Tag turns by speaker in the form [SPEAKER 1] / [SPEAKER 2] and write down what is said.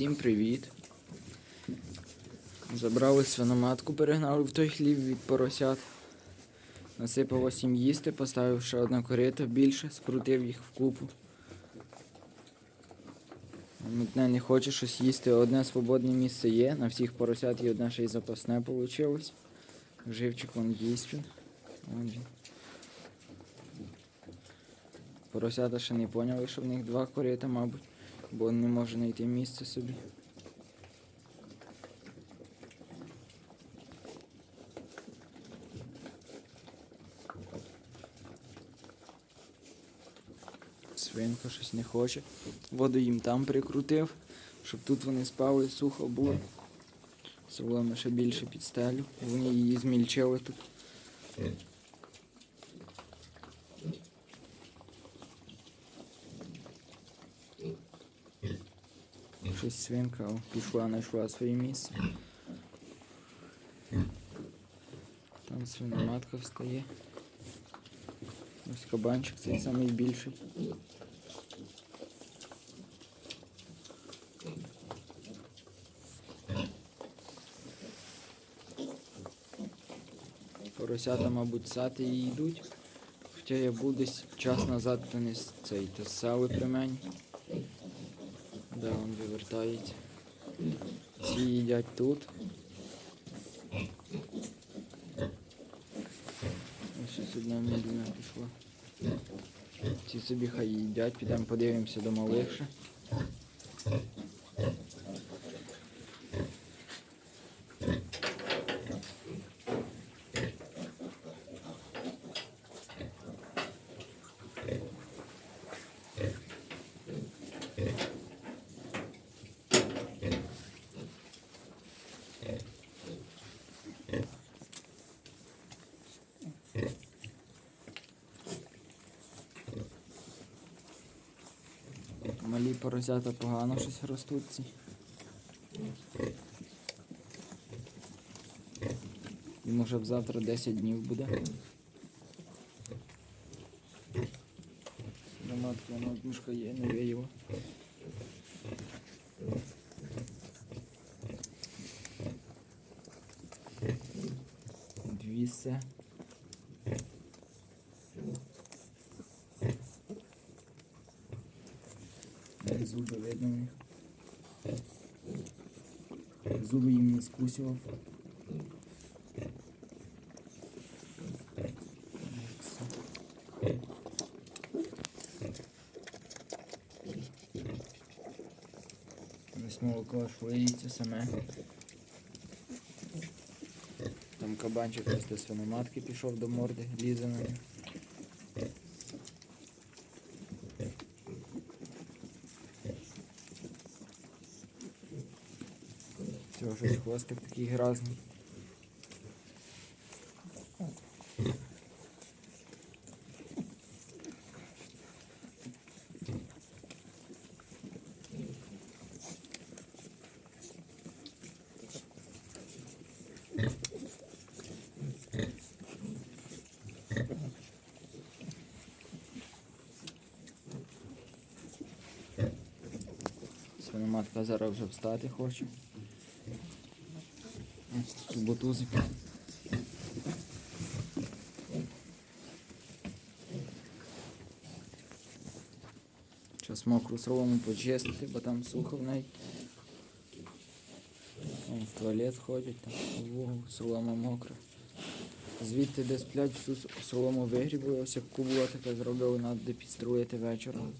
[SPEAKER 1] Всім привіт. Забрали свиноматку, перегнали в той хлів від поросят. Насипав ось їм їсти, поставив ще одне корито більше, скрутив їх в купу. Одне не хоче щось їсти, одне свободне місце є. На всіх поросят і одне ще й запасне вийшло. Живчик вон їсть. Вон він. Поросята ще не поняли, що в них два корита, мабуть, бо не може знайти місце собі. Свинка щось не хоче. Воду їм там прикрутив, щоб тут вони спали, сухо було. Соломи ще більше підстелю. Вони її змільчили тут. Щось свинка пішла, знайшла своє місце. Там свиноматка встає. Ось кабанчик цей самий більший. Поросята, мабуть, сати і йдуть. Хоча я був час назад, то не цей, то ссали при. Да, він вивертається. Ці їдять тут. Ось щось одна медленно пішла. Ці собі хай їдять, підемо подивимося до малих. Поросята погано щось ростуть ці. І може завтра 10 днів буде. Матка, вона душка є, не виїла. Дві все. Зуби видно в них. Зуби їм не скусював. Ось молоко аж саме. Там кабанчик до свиноматки пішов до морди, нього. Цього щось хвостик такий грязний. Свиноматка зараз вже встати хоче. Ось такі бутузики. Зараз мокру солому почистити, бо там сухо в неї. В туалет ходять, там солома мокра. Звідти де сплять, всю солому вигрібли, ось як кубла така зробили, треба де підструїти вечором.